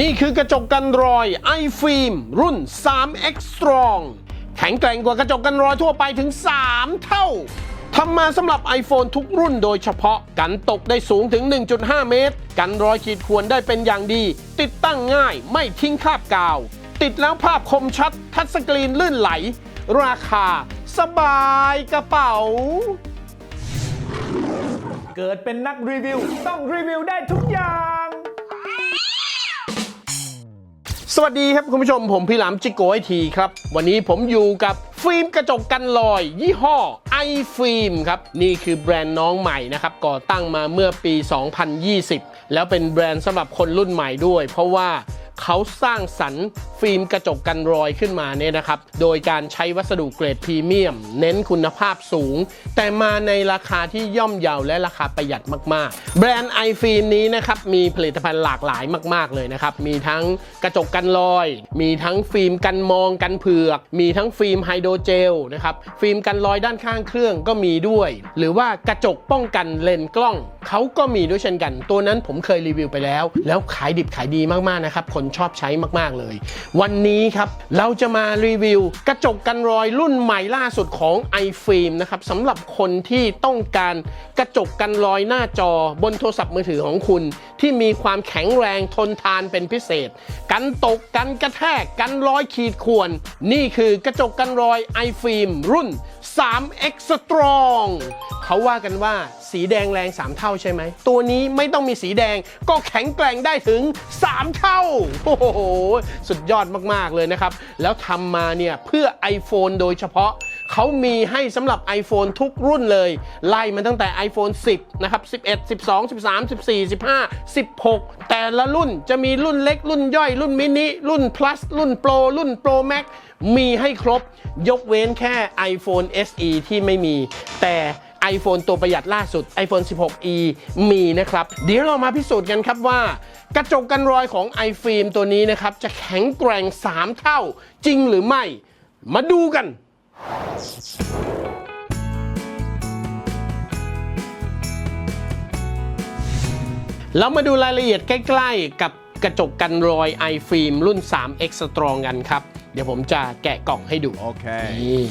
นี่คือกระจกกันรอยไอฟิล์มรุ่น 3X Strong แข็งแกร่งกว่ากระจกกันรอยทั่วไปถึง 3 เท่าทำมาสำหรับ iPhone ทุกรุ่นโดยเฉพาะกันตกได้สูงถึง 1.5 เมตร กันรอยขีดข่วนได้เป็นอย่างดี ติดตั้งง่ายไม่ทิ้งคราบกาว ติดแล้วภาพคมชัด ทัชสกรีนลื่นไหล ราคา สบายกระเป๋า เกิดเป็นนักรีวิว ต้องรีวิวได้ทุกอย่าง สวัสดีครับคุณผู้ชมผมพี่หลามจิโกไอทีครับ วันนี้ผมอยู่กับฟิล์มกระจกกันรอย ยี่ห้อไอฟิล์มครับ นี่คือแบรนด์น้องใหม่นะครับ ก่อตั้งมาเมื่อปี 2020 แล้วเป็นแบรนด์สำหรับคนรุ่นใหม่ด้วย เพราะว่า เขาสร้างสรรค์ฟิล์มกระจกกันรอยขึ้นมาเนี่ยนะครับ โดยการใช้วัสดุเกรดพรีเมียม เน้นคุณภาพสูง แต่มาในราคาที่ย่อมเยาและราคาประหยัดมาก ๆ แบรนด์ i ฟิล์มนี้นะครับมีผลิตภัณฑ์หลากหลายมาก ๆ เลยนะครับ มีทั้งกระจกกันรอย มีทั้งฟิล์มกันมองกันเผือก มีทั้งฟิล์มไฮโดรเจลนะครับ ฟิล์มกันรอยด้านข้างเครื่องก็มีด้วย หรือว่ากระจกป้องกันเลนส์กล้องเขาก็มีด้วยเช่นกัน ตัวนั้นผมเคยรีวิวไปแล้ว แล้วขายดิบขายดีมาก ๆ นะครับคนชอบใช้มาก ๆ เลย วันนี้ครับ เราจะมารีวิว กระจกกันรอยรุ่นใหม่ล่าสุดของ iFilm นะครับสำหรับคนที่ต้องการกระจกกันรอยหน้าจอบนโทรศัพท์มือถือของคุณ ที่มีความแข็งแรงทนทานเป็นพิเศษ กันตกกันกระแทกกันรอยขีดข่วน นี่คือกระจกกันรอย iFilm รุ่น 3X Strong เขาว่ากันว่าสีแดงแรง 3 เท่าใช่ไหม ตัวนี้ไม่ต้องมีสีแดงก็แข็งแกร่งได้ถึง 3 เท่า โอ้โห สุดยอดมาก ๆ เลยนะครับ แล้วทำมาเนี่ย เพื่อ iPhone โดยเฉพาะ เขามีให้สำหรับ iPhone ทุกรุ่นเลย ไล่มาตั้งแต่ iPhone 10 นะครับ 11 12 13 14 15 16 แต่ละรุ่นจะมีรุ่นเล็ก รุ่นย่อย รุ่นมินิ รุ่น plus รุ่น Pro รุ่น Pro Max มีให้ครบ ยกเว้นแค่ iPhone SE ที่ไม่มี แต่ iPhone ตัวประหยัดล่าสุด iPhone 16e มีนะครับ เดี๋ยวเรามาพิสูจน์กันครับว่า กระจกกันรอยของ iFilm ตัวนี้นะครับ จะแข็งแกร่ง 3 เท่าจริงหรือไม่ มาดูกัน เรามาดูรายละเอียดใกล้ ๆ กับกระจกกันรอย iFilm รุ่น 3X Strong กันครับ เดี๋ยวผมจะแกะกล่องให้ดู โอเค นี่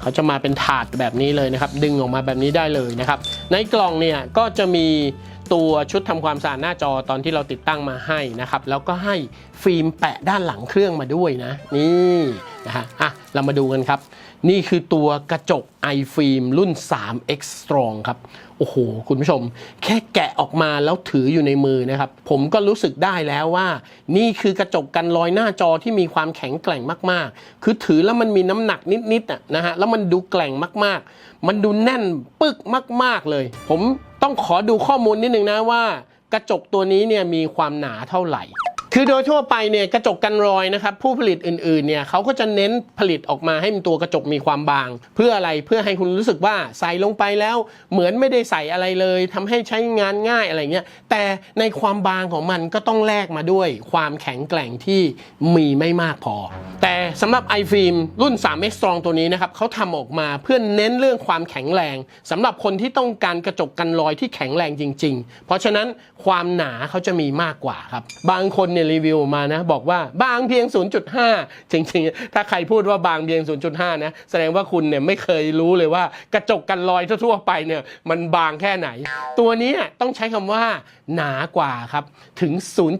เขาจะมาเป็นถาดแบบนี้เลยนะครับ ดึงออกมาแบบนี้ได้เลยนะครับ ในกล่องเนี่ยก็จะมี ตัวชุดทำความสะอาดหน้าจอตอนที่เราติดตั้งมาให้นะครับ แล้วก็ให้ฟิล์มแปะด้านหลังเครื่องมาด้วยนะ นี่นะฮะอะเรามาดูกันครับ นี่คือตัวกระจก iFilm รุ่น 3X Strong ครับ โอ้โห คุณผู้ชม แค่แกะออกมาแล้วถืออยู่ในมือนะครับ ผมก็รู้สึกได้แล้วว่า นี่คือกระจกกันรอยหน้าจอที่มีความแข็งแกร่งมากๆ คือถือแล้วมันมีน้ำหนักนิดๆนะฮะแล้วมันดูแกร่งมากๆ มันดูแน่นปึกมาก ๆเลย ผม ต้องขอดูข้อมูลนิดนึงนะว่า กระจกตัวนี้เนี่ยมีความหนาเท่าไหร่ คือโดยทั่วไปเนี่ยกระจกกันรอยนะครับผู้ผลิตอื่นๆเนี่ยเขาก็จะเน้นผลิตออกมาให้ตัวกระจกมีความบาง เพื่ออะไรเพื่อให้คุณรู้สึกว่าใส่ลงไปแล้ว เหมือนไม่ได้ใส่อะไรเลยทำให้ใช้งานง่ายอะไรเงี้ยแต่ในความบางของมันก็ต้องแลกมาด้วยความแข็งแกร่งที่มีไม่มากพอ แต่สำหรับ iFilm รุ่น 3X Strong ตัวนี้นะครับเขาทำออกมาเพื่อเน้นเรื่องความแข็งแรงสำหรับคนที่ต้องการกระจกกันรอยที่แข็งแรงจริง ๆ เพราะฉะนั้นความหนาเขาจะมีมากกว่าครับบางคนเนี่ยรีวิวมานะ บอกว่าบางเพียง 0.5 จริงๆ ถ้าใครพูดว่าบางเพียง 0.5 นะ แสดงว่าคุณเนี่ยไม่เคยรู้เลยว่ากระจกกันรอยทั่วๆไปเนี่ยมันบางแค่ไหน ตัวนี้ต้องใช้คำว่า หนากว่าครับถึง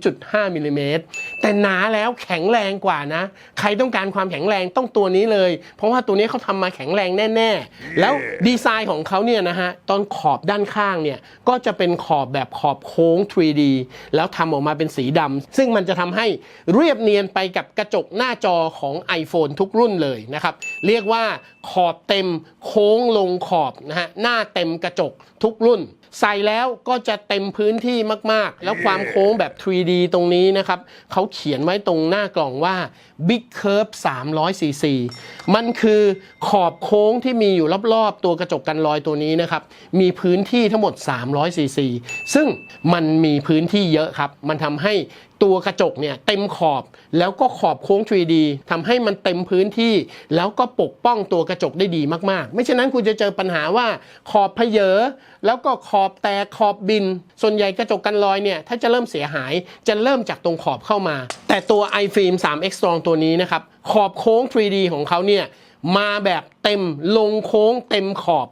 0.5มิลลิเมตรแต่หนาแล้วแข็งแรงกว่านะ ใครต้องการความแข็งแรงต้องตัวนี้เลย เพราะว่าตัวนี้เขาทำมาแข็งแรงแน่ ๆ แล้วดีไซน์ของเขาเนี่ยนะฮะตอนขอบด้านข้างเนี่ยก็จะเป็นขอบแบบขอบโค้ง 3D แล้วทำออกมาเป็นสีดำซึ่งมันจะทำให้เรียบเนียนไปกับกระจกหน้าจอของ iPhone ทุกรุ่นเลยนะครับ เรียกว่าขอบเต็มโค้งลงขอบนะฮะหน้าเต็มกระจกทุกรุ่น ใส่แล้วก็จะเต็มพื้นที่มาก ๆ แล้วความโค้งแบบ 3D ตรงนี้นะครับเขาเขียนไว้ตรงหน้ากล่องว่า Big Curve 300 cc มันคือขอบโค้งที่มีอยู่รอบ ๆ ตัวกระจกกันรอยตัวนี้นะครับ มีพื้นที่ทั้งหมด 300 cc ซึ่งมันมีพื้นที่เยอะครับ มันทำให้ ตัวกระจกเนี่ยเต็มขอบแล้วก็ขอบโค้ง 3D ทำให้มันเต็มพื้นที่ แล้วก็ปกป้องตัวกระจกได้ดีมากๆ ไม่ฉะนั้นคุณจะเจอปัญหาว่าขอบเพเยอแล้วก็ขอบแตกขอบบิน ส่วนใหญ่กระจกกันรอยเนี่ยถ้าจะเริ่มเสียหายจะเริ่มจากตรงขอบเข้ามา แต่ตัว iFilm 3 X Strong ตัวนี้นะครับขอบโค้ง 3D ของเขาเนี่ยมาแบบเต็มลงโค้งเต็มขอบ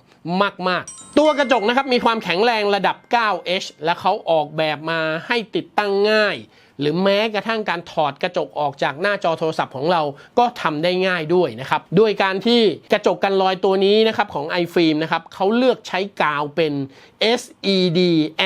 มาก ๆตัวกระจกนะครับมีความแข็งแรงระดับ 9H และเขาออกแบบมาให้ติดตั้งง่าย หรือแม้กระทั่งการถอดกระจกออกจากหน้าจอโทรศัพท์ของเราก็ทำได้ง่ายด้วยนะครับด้วยการที่กระจกกันรอยตัวนี้นะครับของ iFilm นะครับเขาเลือกใช้กาวเป็น SED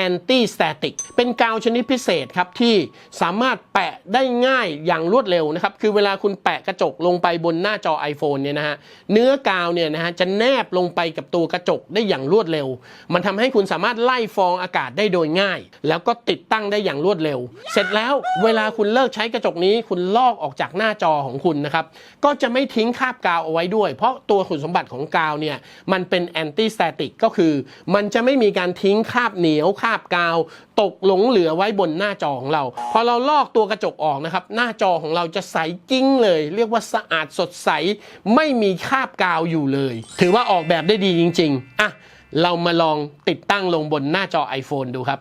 Anti Static เป็นกาวชนิดพิเศษครับที่สามารถแปะได้ง่ายอย่างรวดเร็วนะครับคือเวลาคุณแปะกระจกลงไปบนหน้าจอ iPhone เนี่ยนะฮะเนื้อกาวเนี่ยนะฮะจะแนบลงไปกับตัวกระจกได้อย่างรวดเร็ว มันทำให้คุณสามารถไล่ฟองอากาศได้โดยง่าย แล้วก็ติดตั้งได้อย่างรวดเร็ว เสร็จแล้วเวลาคุณเลิกใช้กระจกนี้ คุณลอกออกจากหน้าจอของคุณนะครับ ก็จะไม่ทิ้งคราบกาวเอาไว้ด้วย เพราะตัวคุณสมบัติของกาวเนี่ย มันเป็นแอนตี้สแตติกก็คือ มันจะไม่มีการทิ้งคราบเหนียวคราบกาว ตกหลงเหลือไว้บนหน้าจอของเรา พอเราลอกตัวกระจกออกนะครับ หน้าจอของเราจะใสกิ้งเลย เรียกว่าสะอาดสดใส ไม่มีคราบกาวอยู่เลย ถือว่าออกแบบได้ดีจริง ๆ อะ เรามาลองติดตั้งลงบนหน้าจอ iPhone ดูครับ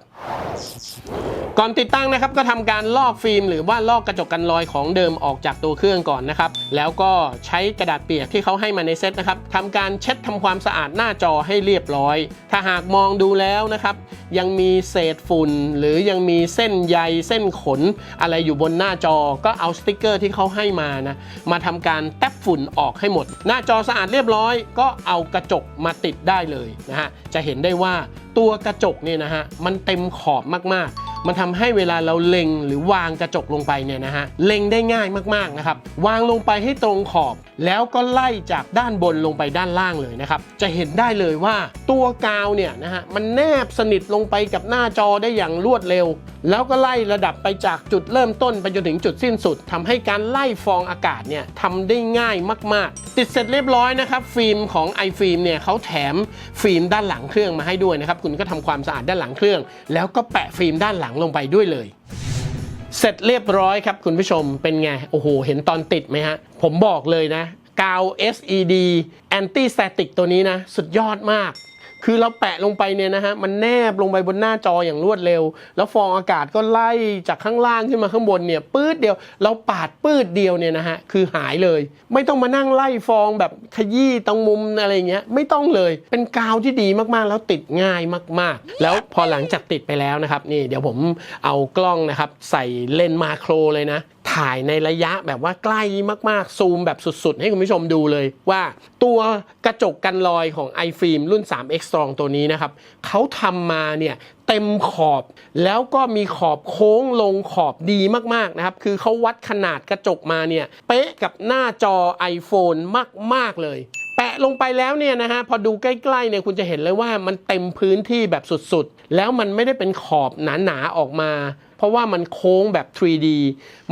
ก่อนติดตั้งนะครับก็ทำการลอกฟิล์ม หรือว่าลอกกระจกกันรอยของเดิมออกจากตัวเครื่องก่อนนะครับ แล้วก็ใช้กระดาษเปียกที่เขาให้มาในเซตนะครับทำการเช็ดทำความสะอาดหน้าจอให้เรียบร้อย ถ้าหากมองดูแล้วนะครับ ยังมีเศษฝุ่น หรือยังมีเส้นใยเส้นขน อะไรอยู่บนหน้าจอก็เอาสติกเกอร์ที่เขาให้มานะมาทำการแตบฝุ่นออกให้หมด หน้าจอสะอาดเรียบร้อย ก็เอากระจกมาติดได้เลยนะฮะจะเห็นได้ว่าตัวกระจกเนี่ยนะฮะมันเต็มขอบมากๆ มันทำให้เวลาเราเล็งหรือวางกระจกลงไปเนี่ยนะฮะเล็งได้ง่ายมากๆนะครับวางลงไปให้ตรงขอบ แล้วก็ไล่จากด้านบนลงไปด้านล่างเลยนะครับจะเห็นได้เลยว่าตัวกาวเนี่ยนะฮะมันแนบสนิทลงไปกับหน้าจอได้อย่างรวดเร็ว แล้วก็ไล่ระดับไปจากจุดเริ่มต้นไปจนถึงจุดสิ้นสุดทำให้การไล่ฟองอากาศเนี่ยทำได้ง่ายมากๆ ติดเสร็จเรียบร้อยนะครับฟิล์มของ iFilm เนี่ยเขาแถมฟิล์มด้านหลังเครื่องมาให้ด้วยนะครับคุณก็ทำความสะอาดด้านหลังเครื่อง แล้วก็แปะฟิล์มด้านหลังลงไปด้วยเลย เสร็จเรียบร้อยครับคุณผู้ชมเป็นไง โอ้โห เห็นตอนติดไหมฮะ ผมบอกเลยนะกาว SED Anti Static ตัวนี้นะ สุดยอดมาก คือเราแปะลงไปเนี่ยนะฮะมันแนบลงไปบนหน้าจออย่างรวดเร็ว แล้วฟองอากาศก็ไล่จากข้างล่างขึ้นมาข้างบนเนี่ยปื๊ดเดียว เราปาดปื๊ดเดียวเนี่ยนะฮะคือหายเลย ไม่ต้องมานั่งไล่ฟองแบบขยี้ตรงมุมอะไรเงี้ยไม่ต้องเลยเป็นกาวที่ดีมากๆ แล้วติดง่ายมาก ๆ แล้วพอหลังจากติดไปแล้วนะครับนี่เดี๋ยวผมเอากล้องนะครับใส่เลนส์มาโครเลยนะ ถ่ายในระยะแบบว่าใกล้มากๆ ซูมแบบสุดๆ ให้คุณผู้ชมดูเลยว่าตัวกระจกกันรอยของ iFilm รุ่น 3X Strong ตัวนี้นะครับเขาทำมาเนี่ยเต็มขอบแล้วก็มีขอบโค้งลงขอบดีมากๆนะครับ คือเขาวัดขนาดกระจกมาเนี่ยเป๊ะกับหน้าจอ iPhone มาก ๆ เลยแปะลงไปแล้วเนี่ยนะฮะพอดูใกล้ๆเนี่ยคุณจะเห็นเลยว่ามันเต็มพื้นที่แบบสุดๆ แล้วมันไม่ได้เป็นขอบหนาๆออกมา เพราะว่ามันโค้งแบบ 3D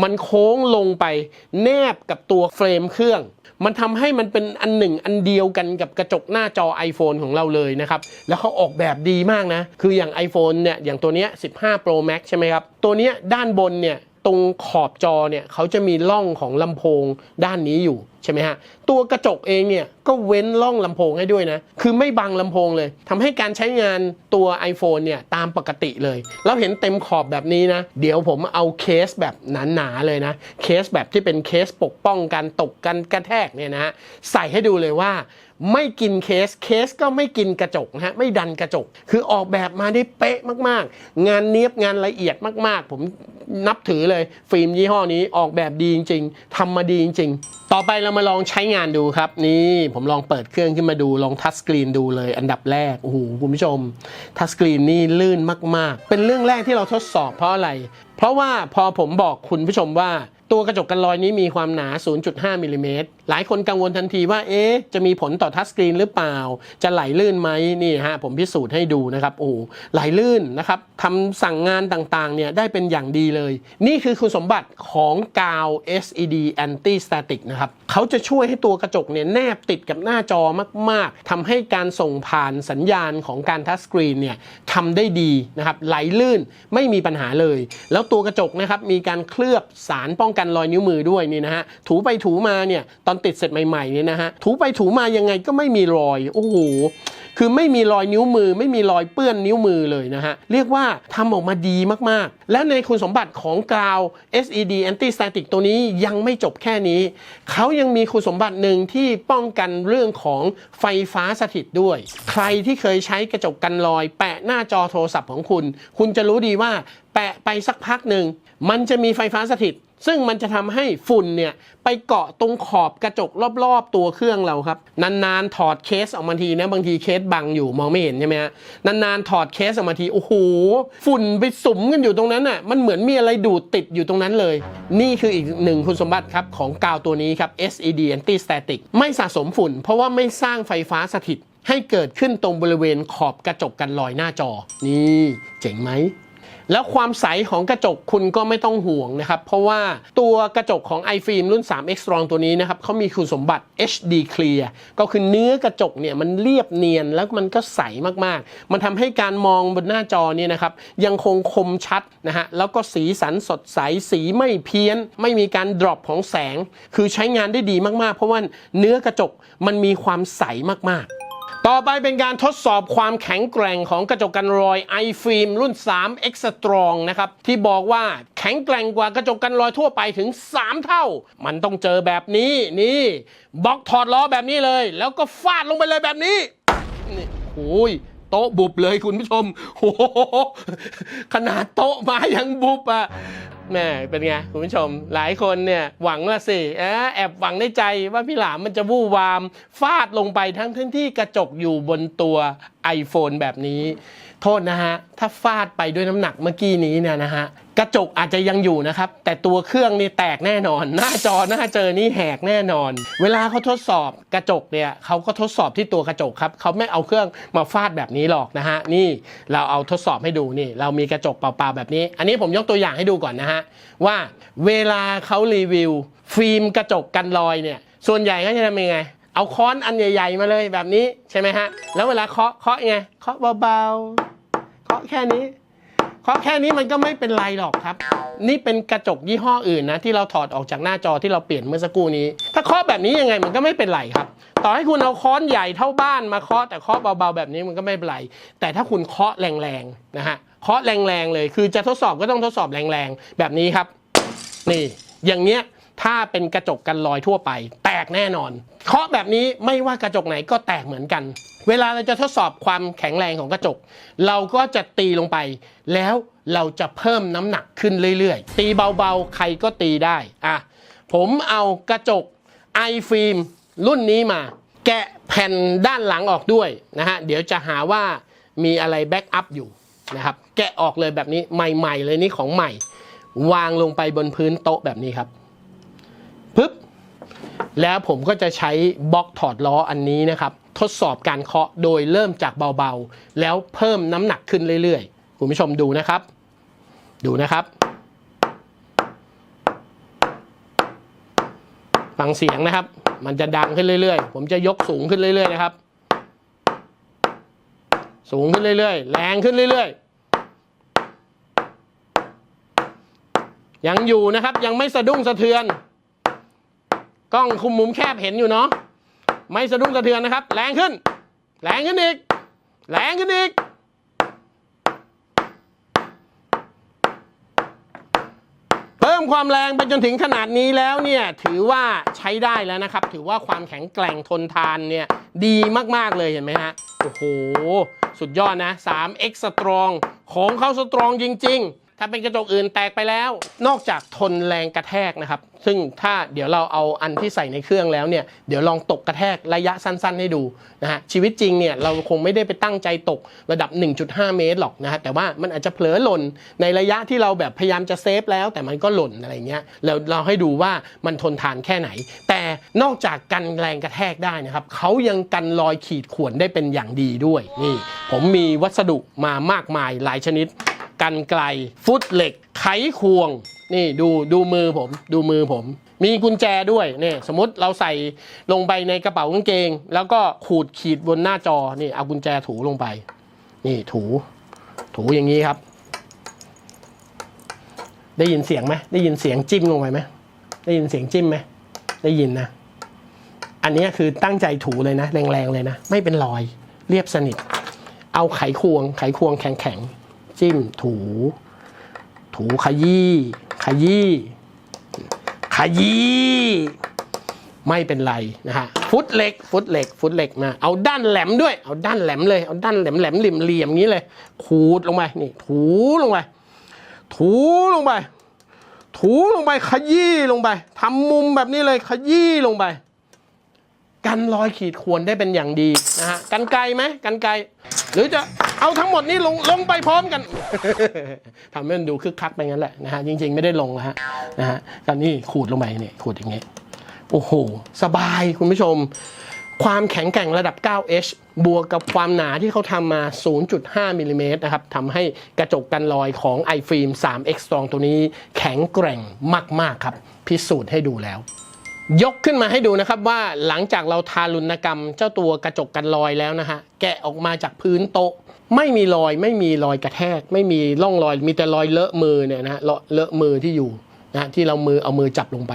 มันโค้งลงไปแนบกับตัวเฟรมเครื่อง มันทำให้มันเป็นอันหนึ่งอันเดียวกันกับกระจกหน้าจอ iPhone ของเราเลยนะครับ แล้วเขาออกแบบดีมากนะ คืออย่าง iPhone เนี่ย อย่างตัวเนี้ย 15 Pro Max ใช่ไหมครับ ตัวเนี้ยด้านบนเนี่ย ตรงขอบจอเนี่ยเขาจะมีร่องของลำโพงด้านนี้อยู่ใช่ไหมฮะตัวกระจกเองเนี่ยก็เว้นร่องลำโพงให้ด้วยนะ คือไม่บังลำโพงเลยทำให้การใช้งานตัว iPhone เนี่ยตามปกติเลย แล้วเห็นเต็มขอบแบบนี้นะ เดี๋ยวผมเอาเคสแบบหนาๆเลยนะ เคสแบบที่เป็นเคสปกป้องการตกกันกระแทกเนี่ยนะใส่ให้ดูเลยว่า ไม่กินเคสเคสก็ไม่กินกระจกนะฮะไม่ดันกระจก คือออกแบบมาได้เป๊ะมากๆ งานเนียบงานละเอียดมากๆ ผมนับถือเลย ฟิล์มยี่ห้อนี้ออกแบบดีจริงๆทำมาดีจริง ๆ ต่อไปเรามาลองใช้งานดูครับ นี่ผมลองเปิดเครื่องขึ้นมาดูลองทัชสกรีนดูเลย อันดับแรกโอ้โหคุณผู้ชมทัชสกรีนนี่ลื่นมากๆ เป็นเรื่องแรกที่เราทดสอบเพราะอะไร เพราะว่าพอผมบอกคุณผู้ชมว่า ตัวกระจกกันรอยนี้มีความหนา 0.5มิลลิเมตรหลายคนกังวลทันทีว่า เอ๊ะ จะมีผลต่อทัชสกรีนหรือเปล่า จะไหลลื่นไหมนี่ฮะ ผมพิสูจน์ให้ดูนะครับ โอ้ไหลลื่นนะครับทำสั่งงานต่างๆ เนี่ย ได้เป็นอย่างดีเลย นี่คือคุณสมบัติของกาว SED Anti Static นะครับ เขาจะช่วยให้ตัวกระจกเนี่ย แนบติดกับหน้าจอมาก ๆ ทำให้การส่งผ่านสัญญาณของการทัชสกรีนเนี่ยทำได้ดีนะครับ ไหลลื่น ไม่มีปัญหาเลย แล้วตัวกระจกนะครับ มีการเคลือบสารป้องกันรอยนิ้วมือด้วยนี่นะฮะถูไปถูมาเนี่ยตอนติดเสร็จใหม่ๆนี่นะฮะถูไปถูมายังไงก็ไม่มีรอยโอ้โหคือไม่มีรอยนิ้วมือ ไม่มีรอยเปื้อนนิ้วมือเลยนะฮะ เรียกว่าทำออกมาดีมากๆ และในคุณสมบัติของกาว SED Anti Static ตัวนี้ยังไม่จบแค่นี้ เขายังมีคุณสมบัติหนึ่งที่ป้องกันเรื่องของไฟฟ้าสถิตด้วย ใครที่เคยใช้กระจกกันรอย แปะหน้าจอโทรศัพท์ของคุณ คุณจะรู้ดีว่าแปะไปสักพักหนึ่งมันจะมีไฟฟ้าสถิต ซึ่งมันจะทำให้ฝุ่นเนี่ยไปเกาะตรงขอบกระจกรอบๆตัวเครื่องเราครับ นานๆถอดเคสออกมาทีนะบางทีเคสบังอยู่มองไม่เห็นใช่ไหมฮะนานๆถอดเคสออกมาทีโอ้โหฝุ่นไปสุมกันอยู่ตรงนั้นน่ะมันเหมือนมีอะไรดูดติดอยู่ตรงนั้นเลย นี่คืออีกหนึ่งคุณสมบัติครับของกาวตัวนี้ครับ SED Anti Static ไม่สะสมฝุ่น เพราะว่าไม่สร้างไฟฟ้าสถิตให้เกิดขึ้นตรงบริเวณขอบกระจกกันรอยหน้าจอ นี่ เจ๋งไหม แล้วความใสของกระจกคุณก็ไม่ต้องห่วงนะครับ เพราะว่าตัวกระจกของ iFilm รุ่น 3X Strong ตัวนี้นะครับเขามีคุณสมบัติ HD Clear ก็คือเนื้อกระจกเนี่ยมันเรียบเนียนแล้วมันก็ใสมากๆ มันทำให้การมองบนหน้าจอเนี่ยนะครับยังคงคมชัดนะฮะแล้วก็สีสันสดใสสีไม่เพี้ยน ไม่มีการดรอปของแสง คือใช้งานได้ดีมากๆ เพราะว่าเนื้อกระจกมันมีความใสมากๆ ต่อไปเป็นการทดสอบความแข็งแกร่งของกระจกกันรอย iFilm รุ่น 3 X Strong นะครับ ที่บอกว่าแข็งแกร่งกว่ากระจกกันรอยทั่วไปถึง 3 เท่า มันต้องเจอแบบนี้นี่บล็อกถอดล้อแบบนี้เลย แล้วก็ฟาดลงไปเลยแบบนี้นี่โอ้ยโต๊ะบุบเลยคุณผู้ชมโอ้โหขนาดโต๊ะมายังบุบอะ แม่เป็นไงคุณผู้ชม หลายคนเนี่ยหวังว่าสิแอบหวังในใจว่าพี่หลามมันจะวู่วาม ฟาดลงไปทั้งทั้งที่กระจกอยู่บนตัว iPhone แบบนี้ โทษนะฮะ ถ้าฟาดไปด้วยน้ำหนักเมื่อกี้นี้เนี่ยนะฮะ กระจกอาจจะยังอยู่นะครับ แต่ตัวเครื่องนี่แตกแน่นอน หน้าจอหน้าเจอนี่แหกแน่นอน เวลาเขาทดสอบกระจกเนี่ยเขาก็ทดสอบที่ตัวกระจกครับเขาไม่เอาเครื่องมาฟาดแบบนี้หรอกนะฮะ นี่เราเอาทดสอบให้ดูนี่ เรามีกระจกเปล่าๆแบบนี้ อันนี้ผมยกตัวอย่างให้ดูก่อนนะฮะว่าเวลาเขารีวิว ฟิล์มกระจกกันรอยเนี่ย ส่วนใหญ่เขาจะทำยังไงเอาค้อนอันใหญ่ ๆ มาเลยแบบนี้ใช่ไหมฮะ แล้วเวลาเคาะเคาะไงเคาะเบาๆาะแค่นี้เคาะแค่นี้มันก็ไม่เป็นไรหรอกครับ นี่เป็นกระจกยี่ห้ออื่นนะ ที่เราถอดออกจากหน้าจอที่เราเปลี่ยนเมื่อสักครู่นี้ ถ้าเคาะแบบนี้ยังไงมันก็ไม่เป็นไรครับ ต่อให้คุณเอาค้อนใหญ่เท่าบ้านมาเคาะแต่เคาะเบาๆแบบนี้มันก็ไม่เป็นไร แต่ถ้าคุณเคาะแรงๆนะฮะเคาะแรงๆเลย คือจะทดสอบก็ต้องทดสอบแรงๆแบบนี้ครับ นี่ อย่างเงี้ยถ้าเป็นกระจกกันรอยทั่วไป แตกแน่นอนเคาะแบบนี้ไม่ว่ากระจกไหนก็แตกเหมือนกัน เวลาเราจะทดสอบความแข็งแรงของกระจก เราก็จะตีลงไป แล้วเราจะเพิ่มน้ำหนักขึ้นเรื่อยๆ ตีเบาๆ ใครก็ตีได้อะผมเอากระจกไอฟิล์มรุ่นนี้มา แกะแผ่นด้านหลังออกด้วยนะฮะ เดี๋ยวจะหาว่ามีอะไรแบ็กอัพอยู่นะครับ แกะออกเลยแบบนี้ใหม่ๆเลยนี่ของใหม่ วางลงไปบนพื้นโต๊ะแบบนี้ครับปึ๊บแล้วผมก็จะใช้บล็อกถอดล้ออันนี้นะครับ ทดสอบการเคาะโดยเริ่มจากเบาๆ แล้วเพิ่มน้ำหนักขึ้นเรื่อยๆ คุณผู้ชมดูนะครับ ดูนะครับ ฟังเสียงนะครับ มันจะดังขึ้นเรื่อยๆ ผมจะยกสูงขึ้นเรื่อยๆนะครับ สูงขึ้นเรื่อยๆ แรงขึ้นเรื่อยๆ ยังอยู่นะครับยังไม่สะดุ้งสะเทือน กล้องคุมมุมแคบเห็นอยู่เนาะ ไม่สะดุ้งสะเทือนนะครับ แรงขึ้น แรงขึ้นอีก แรงขึ้นอีก เพิ่มความแรงไปจนถึงขนาดนี้แล้วเนี่ยถือว่าใช้ได้แล้วนะครับ ถือว่าความแข็งแกร่งทนทานเนี่ยดีมาก ๆ เลยเห็นไหมฮะ โอ้โห สุดยอดนะ 3x strong ของเขาสตรองจริง ๆ ถ้าเป็นกระจกอื่นแตกไปแล้ว นอกจากทนแรงกระแทกนะครับ ซึ่งถ้าเดี๋ยวเราเอาอันที่ใส่ในเครื่องแล้วเนี่ยเดี๋ยวลองตกกระแทกระยะสั้น ๆ ให้ดูนะฮะชีวิตจริงเนี่ยเราคงไม่ได้ไปตั้งใจตกระดับ 1.5 เมตรหรอกนะฮะแต่ว่ามันอาจจะเผลอหล่นในระยะที่เราแบบพยายามจะเซฟแล้ว แต่มันก็หล่นอะไรเงี้ยแล้วเราให้ดูว่ามันทนทานแค่ไหน แต่นอกจากกันแรงกระแทกได้นะครับเขายังกันรอยขีดข่วนได้เป็นอย่างดีด้วยนี่ ผมมีวัสดุมามากมายหลายชนิด กันไกล ฟุตเหล็ก ไขควง นี่ดูดูมือผมดูมือผม มีกุญแจด้วยนี่สมมติเราใส่ลงไปในกระเป๋ากางเกง แล้วก็ขูดขีดบนหน้าจอนี่เอากุญแจถูลงไป นี่ถู ถูอย่างนี้ครับ ได้ยินเสียงไหมได้ยินเสียงจิ้มลงไปไหมได้ยินเสียงจิ้มไหมได้ยินนะอันนี้คือตั้งใจถูเลยนะ แรงๆเลยนะ ไม่เป็นรอยเรียบสนิท เอาไขควงไขควงแข็งๆ จิ้มถู ถูขยี้ขยี้ขยี้ไม่เป็นไรนะฮะฟุตเหล็ก ฟุตเหล็ก ฟุตเหล็กมา เอาด้านแหลมด้วย เอาด้านแหลมเลย เอาด้านแหลมแหลมเหลี่ยมเหลี่ยมอย่างนี้เลย ขูดลงไปนี่ ถูลงไป ถูลงไป ถูลงไป ขยี้ลงไปทำมุมแบบนี้เลย ขยี้ลงไป กันรอยขีดข่วนได้เป็นอย่างดีนะฮะ กันไกลไหมกันไกล หรือจะ เอาทั้งหมดนี้ลงลงไปพร้อมกัน ทำให้มันดูคึกคักไปงั้นแหละนะฮะจริง ๆ ไม่ได้ลงนะฮะนะฮะกันนี่ขูดลงไปเนี่ยขูดอย่างเงี้ยโอ้โห สบายคุณผู้ชม ความแข็งแกร่งระดับ 9H บวกกับความหนาที่เขาทำมา 0.5มิลลิเมตรนะครับทำให้กระจกกันรอยของ iFilm 3X Strong ตัวนี้แข็งแกร่งมาก ๆ ครับ พิสูจน์ให้ดูแล้ว ยกขึ้นมาให้ดูนะครับว่าหลังจากเราทารุณกรรม เจ้าตัวกระจกกันรอยแล้วนะฮะแกะออกมาจากพื้นโต๊ะ ไม่มีรอยไม่มีรอยกระแทก ไม่มีร่องรอย มีแต่รอยเลอะมือเนี่ยนะฮะเลอะเลอะมือที่อยู่นะที่เรามือเอามือจับลงไป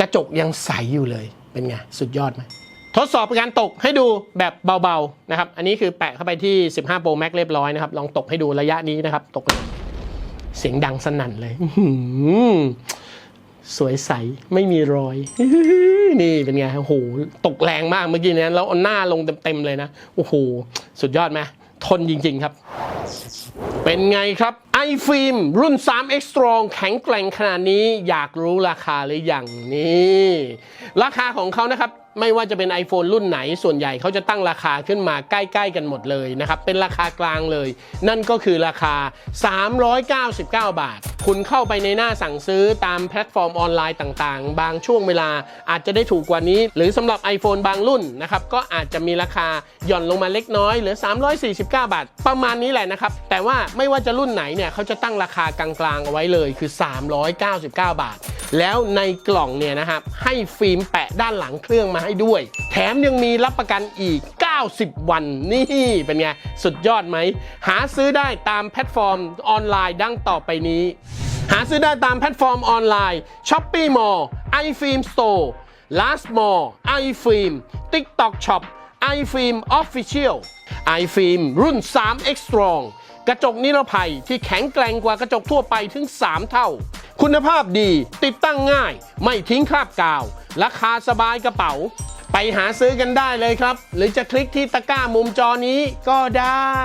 กระจกยังใสอยู่เลยเป็นไงสุดยอดไหมทดสอบการตกให้ดูแบบเบาๆนะครับอันนี้คือแปะเข้าไปที่ 15 Pro Max เรียบร้อยนะครับลองตกให้ดูระยะนี้นะครับ ตกเสียงดังสนั่นเลย สวยใสไม่มีรอย นี่เป็นไงโอ้โหตกแรงมากเมื่อกี้นี้แล้วเอาหน้าลงเต็มๆเลยนะ โอ้โห สุดยอดไหมทนจริง ๆ ครับ เป็นไงครับไอฟิล์มรุ่น 3X Strong แข็งแกร่งขนาดนี้อยากรู้ราคาหรือยังนี่ ราคาของเขานะครับ ไม่ว่าจะเป็น iPhone รุ่นไหนส่วนใหญ่เขาจะตั้งราคาขึ้นมาใกล้ ๆ กันหมดเลยนะครับ เป็นราคากลางเลย นั่นก็คือราคา 399 บาท คุณเข้าไปในหน้าสั่งซื้อตามแพลตฟอร์มออนไลน์ต่างๆ บางช่วงเวลาอาจจะได้ถูกกว่านี้ หรือสำหรับ iPhone บางรุ่นนะครับก็อาจจะมีราคาหย่อนลงมาเล็กน้อยเหลือ 349 บาท ประมาณนี้แหละนะครับ แต่ว่าไม่ว่าจะรุ่นไหนเนี่ยเขาจะตั้งราคากลางๆเอาไว้เลยคือ 399 บาท แล้วในกล่องเนี่ยนะครับให้ฟิล์มแปะด้านหลังเครื่องมาให้ด้วย แถมยังมีรับประกันอีก 90 วันนี่เป็นไง สุดยอดไหม หาซื้อได้ตามแพลตฟอร์มออนไลน์ดังต่อไปนี้ หาซื้อได้ตามแพลตฟอร์มออนไลน์ Shopee Mall iFilm Store Last Mall iFilm TikTok Shop iFilm Official iFilm รุ่น 3X Strong กระจกนิรภัยที่แข็งแกร่งกว่ากระจกทั่วไปถึง 3 เท่า คุณภาพดีติดตั้งง่าย ไม่ทิ้งคราบกาว ราคาสบายกระเป๋า ไปหาซื้อกันได้เลยครับ หรือจะคลิกที่ตะกร้ามุมจอนี้ก็ได้